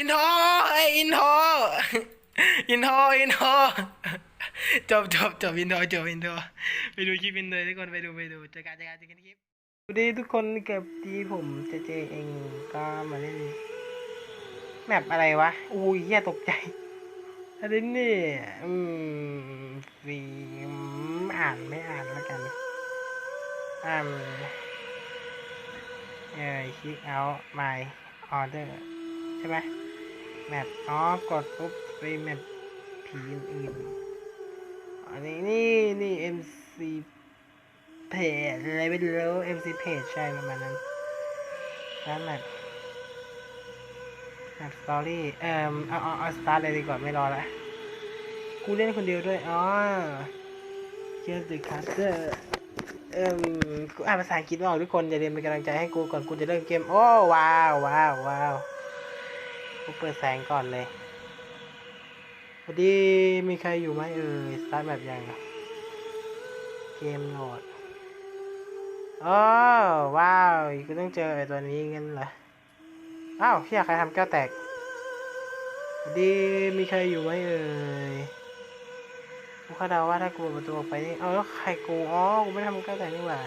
อินโทรไอยอินโทรอินโทรอินโทรจบจบจบอินโทรจบอินโทรไปดูคลิปอินโทรทุกคนไปดูไปดูเจอกันเจอกันเจอกันคลิปสวัสดีทุกคนกับที่ผมเจเจเองก็มาเล่นแมปอะไรวะอุ้ยเหี้ยตกใจอะไรนี่อืมฟิล์มอ่านไม่อ่านแล้วกันอ่านเออคลิกเอา my order ใช่ไหม แมปอ๋อกดปุ๊บไปแมปผีอื่นอันนี้นี่นี่ MC page อะไรไม่รู้ MC page ใช่ประมาณนั้นแล้วแมปแมปสตอรี่เอ่อเอาเอาเอาสตาร์ทเลยดีกว่าไม่รอละกูเล่นคนเดียวด้วยอ๋อ Here's the caster เอ่มกูอ่านภาษาอังกฤษไม่ออกทุกคนอย่าลืมเป็นกำลังใจให้กูก่อนกูจะเริ่มเกม โอ้ว้าวว้าวว้าว กูเปิดแสงก่อนเลยสวัสดีมีใครอยู่ไหมเอ่ยสตาร์ทแบบยังเกมโหลดโอ้ว้าวกูต้องเจอไอ้ตัวนี้งั้นเหรออ้าวพี่อยากใครทำแก้วแตกสวัสดีมีใครอยู่ไหมเอ่ยกูคาดเดาว่าถ้ากูเปิดประตูออกไปนี่เอาแล้วใครกูอ๋อกูไม่ทำแก็แต่นี่หว่า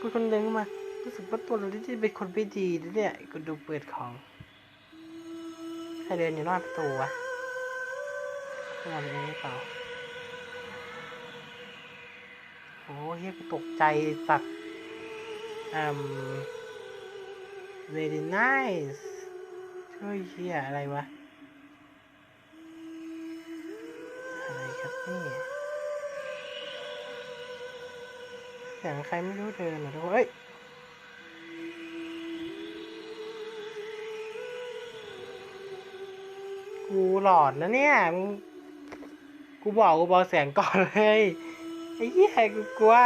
กูคนเดินเข้ามารู้สึกว่าตัวเราที่เป็นคนไม่ดีนะเนี่ยกูดูเปิดของ ใครเดินอยู่นอกประตูวะไม่ทำเองหรือเปล่าโอ้เฮียกูตกใจสัตว์อืม very nice ช่วยเฮียอะไรวะ อะไรครับนี่ยเสียงใครไม่รู้เดินเหรอทุกคนเอ้ย หลอนนะเนี่ยมึงกูบอกกูเบาเสียงก่อนเลยไอ้เหี้ยกูกลัว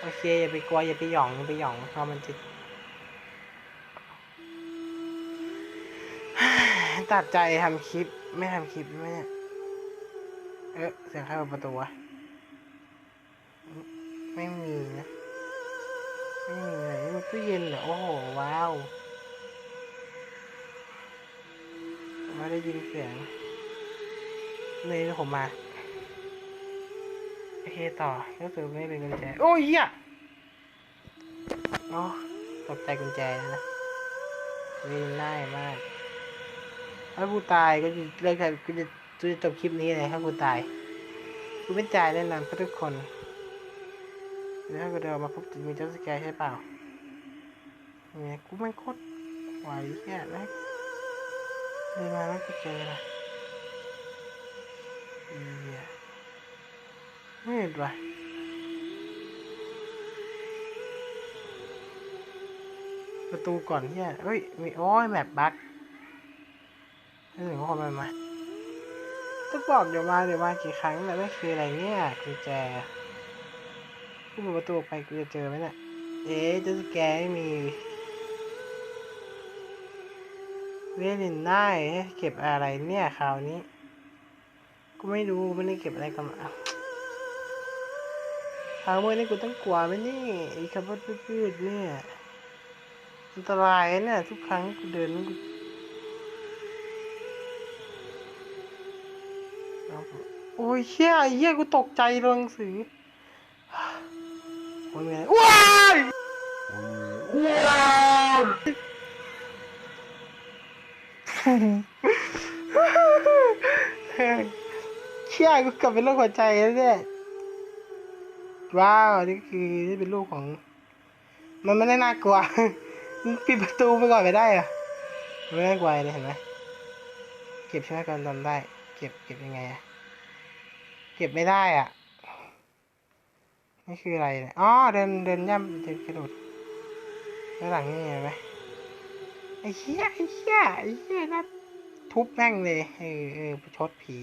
โอเคอย่าไปกลัวอย่าไปหยองอย่าไปหยองเพราะมันจะตัดใจทำคลิปไม่ทำคลิปไหมเนี่ยเอ๊ะเสียงใครเปิดประตูวะไม่มีนะไม่มีเลยนี่มันตู้เย็นเหรอโอ้โหว้าว ไม่ได้ยินเสียงเลยผมมา โอเคต่อก็คือไม่เป็นกุญแจ โอ้ยเหี้ยอ๋อตกใจกุญแจนะวิ่งง่ายมาก ถ้ากูตายก็จะเลิกถ่ายกูจะกูจะจบคลิปนี้เลยถ้ากูตายกูไม่จ่ายแน่นอนเพื่อทุกคนแล้วถ้ากูเดินมาปุ๊บจะมีเจ้าสแกใช่เปล่าเนี่ยกูไม่โคตรไหวแค่น เดินมาแล้วกูเจอละเหี้ยไม่เห็นว่ะประตูก่อนเฮียเฮ้ย มีโอ้ยแมปบั๊กนี่ถึงคนมันมาต้องบอกเดี๋ยวมาเดี๋ยวมากี่ครั้งแต่ไม่คืออะไรเนี่ยกุญแจกูเปิดประตูไปกูจะเจอไหมเนี่ยเอ๊ะเจะสแกไม่มี เวลินได้เก็บอะไรเนี่ยคราวนี้ กูไม่รู้ไม่ได้เก็บอะไรกันมาคราวเมื่อนี้กูต้องกลัวไหมนี่ไอ้คำว่าพืดๆเนี่ยอันตรายเนี่ยทุกครั้งกูเดินกูโอ้ยเชี่ยเหี้ยกูตกใจลงสือโอ้ยมีอะไรว้ายว้าย เชี่ยกูกลับเป็นโรคหัวใจแล้วเนี่ยว้าวนี่คือนี่เป็นลูกของ มันไม่ได้น่ากลัวปิดประตูไปก่อนไม่ได้อะไม่น่ากลัวเลยเห็นไหมเก็บใช่ไหมก่อนทำได้ เก็บเก็บยังไงอะเก็บไม่ได้อะนี่คืออะไรเนี่ยอ๋อเดินเดินย่ำเดินกระโดดด้านหลังนี่เห็นไหม ไอ้เหี้ยไอ้เหี้ยไอ้เหี้ยนะทุบแม่งเลยเออเออประชดผี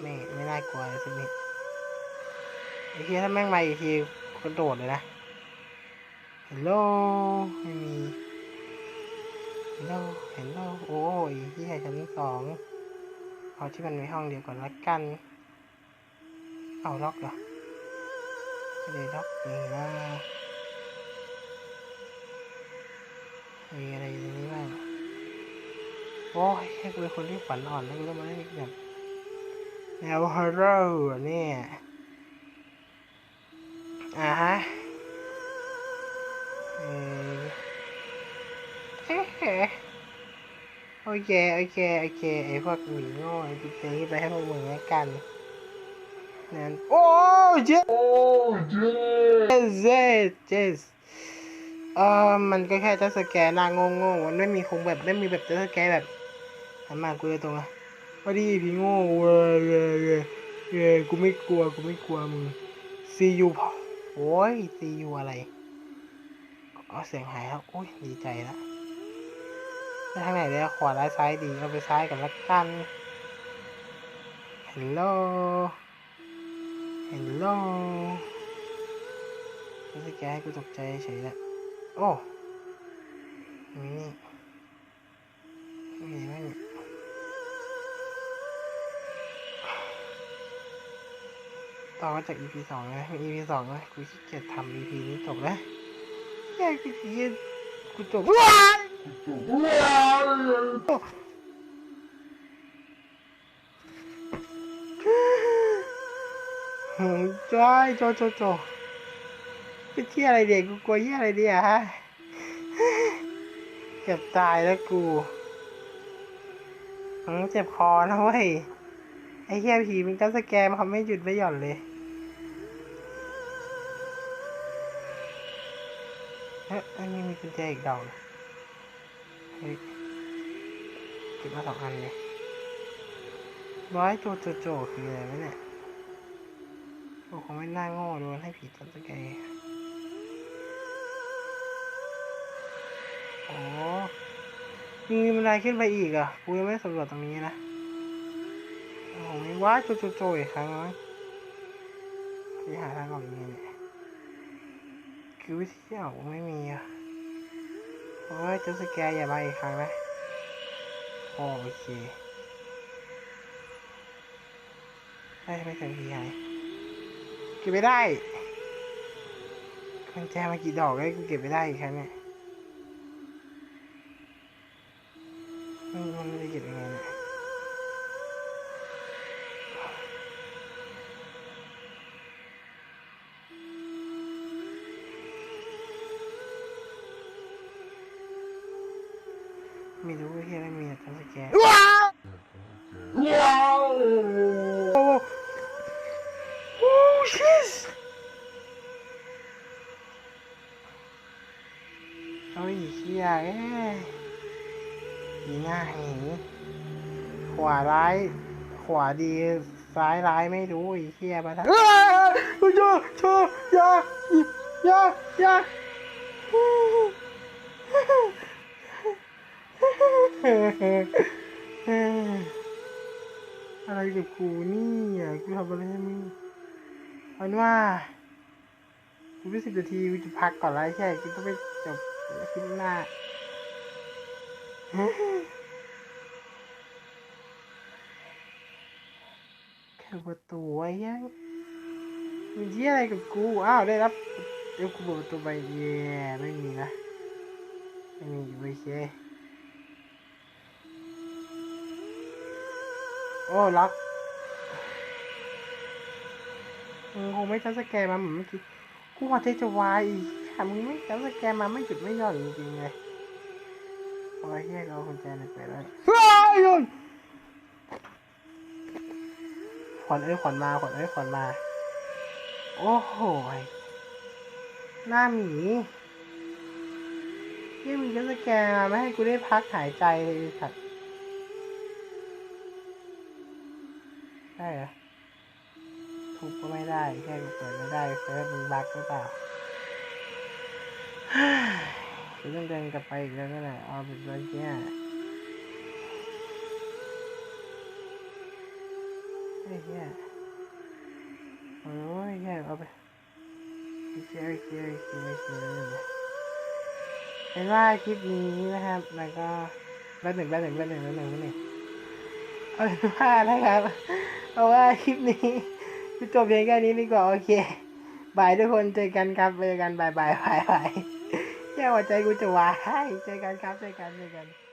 ไม่ไม่น่ากลัวเลยสักนิดไอ้เหี้ยถ้าแม่งมาอีกทีกระโดดเลยนะฮัลโหลไม่มีฮัลโหลฮัลโหลโอ้ยเหี้ยชั้นสองเอาที่มันมีห้องเดียวก่อนละกัน เอาล็อกเหรอไม่ได้ล็อกนี่นะ มีอะไรอยู่ตรงนี้บ้างโอ้ยให้กูเป็นคนที่ฝันอ่อนแล้วกูต้องมาเล่นแบบแนวฮอร์เรอร์อะเนี่ยอ่าฮะเออเฮ้โอเค โอเค โอเค ไอพวกหมีโง่ไอติ๊กนี้ไปให้พวกมึงแล้วกันนั่นโอ้เจ๊เจสเจสเออมันก็แค่จะสแกนหน้างงงๆมันไม่มีคงแบบไม่มีแบบจะสแกนแบบหันมากูเลยตรงอะว่าดีพี่โง่เว้ยเว้ยเว้ยกูไม่กลัวกูไม่กลัวมึงซียูโอ้ยซียูอะไรอ๋อเสียงหายแล้วโอ้ยดีใจละไปทางไหนเลยขวาร้ายซ้ายดีเอาไปซ้ายกันละกันฮัลโหลฮัลโหลรู้สึกแกให้กูตกใจเฉยแหละ โอ้มีนี่ไม่มีไม่มีต่อมาจาก EP สองนะมี EP สองนะกูขี้เกียจทำ EP นี้จบแล้วแค่กูขี้เกียจกูจบว้ายโอ้ยจ้อยจโจโจ เป็นที่ยอะไรเด็กกูกลัวที่อะไรเดีอะฮะเกือบตายแล้วกูอืมเจ็บคอนะเว้ยไอ้เหี้ยผีมันก็สแกมเขาไม่หยุดไม่หย่อนเลยเฮ้ยอันนี้มีกุญแจอีกดอกเฮ้ยเก็บมาสองอันเลยร้อยโจโจโจคืออะไรวะเนี่ยโอ้คงไม่น่าโง่โดนให้ผีตัดสแกม อ๋อมีบันไดขึ้นไปอีกอะกูยังไม่สำรวจตรงนี้นะโอ้โหมีว้าโจโจโจอีกครั้งนะที่หาทางออกยังไงเนี่ยคือวิธีออกไม่มีอะโอ้ยเจะสแกร์อย่ามาอีกครั้งนะโอเคได้ไม่เคยพีหายเก็บไม่ได้กุญแจมากี่ดอกเลยกูเก็บไม่ได้อีกครั้งเนี่ย มันมันจะเก็บยังไงเนี่ยไม่รู้ว่าที่อะไรมีแต่สแกนว้าเอาอีกเชี่ยเอ้ยดีหน้าหนีขวาร้าย ขวาดีซ้ายร้ายไม่รู้ไอ้เหี้ยมาทางเอ้ยโจโจอย่าอย่าอย่าอะไรกับกูนี่อะกูทำอะไรให้มึงเอาเป็นว่ากูไม่สิบนาทีกูจะพักก่อนแล้วใช่กูต้องไปจบคลิปหน้า แค่ประตูไว้ยังมีที่อะไรกับกู อ้าวได้รับเดี๋ยวกูเปิดประตูไปเย่ไม่มีนะ ไม่มีโอเคโอ้ล็อกมึงคงไม่จัดสแกนมาเหมือนเมื่อกี้กูหัวใจจะวายอีกค่ะมึงไม่จัดสแกนมาไม่หยุดไม่หย่อนจริงๆเลย โอ้ยเฮียก็เอากุญแจในไปแล้วว้ายโยนขวัญเอ้ยขวัญมาขวัญเอ้ยขวัญมา โอ้โหยหน้าหมียี่มีก็สแกนมาไม่ให้กูได้พักหายใจเลยไอ้สัตว์ได้เหรอทุบก็ไม่ได้แค่กูเปิดไม่ได้เฟิร์สมึงบั๊กหรือเปล่า กูต้องเดินกลับไปอีกแล้วนั่นแหละเอาเป็นวันเนี้ยไอ้เหี้ยโอ้ยเหี้ยเอาไปไม่เชื่อไม่เชื่อไม่เชื่อไม่เชื่อเป็นว่าคลิปนี้นะครับแล้วก็แป๊บหนึ่งแป๊บหนึ่งแป๊บหนึ่งแป๊บหนึ่งแป๊บหนึ่งเอาเป็นว่านะครับเอาว่าคลิปนี้จบเพียงแค่นี้ดีกว่าโอเคบายทุกคนเจอกันครับเจอกันบายบายบายบาย แค่หัวใจกูจะวายใจกันครับใจกันใจกัน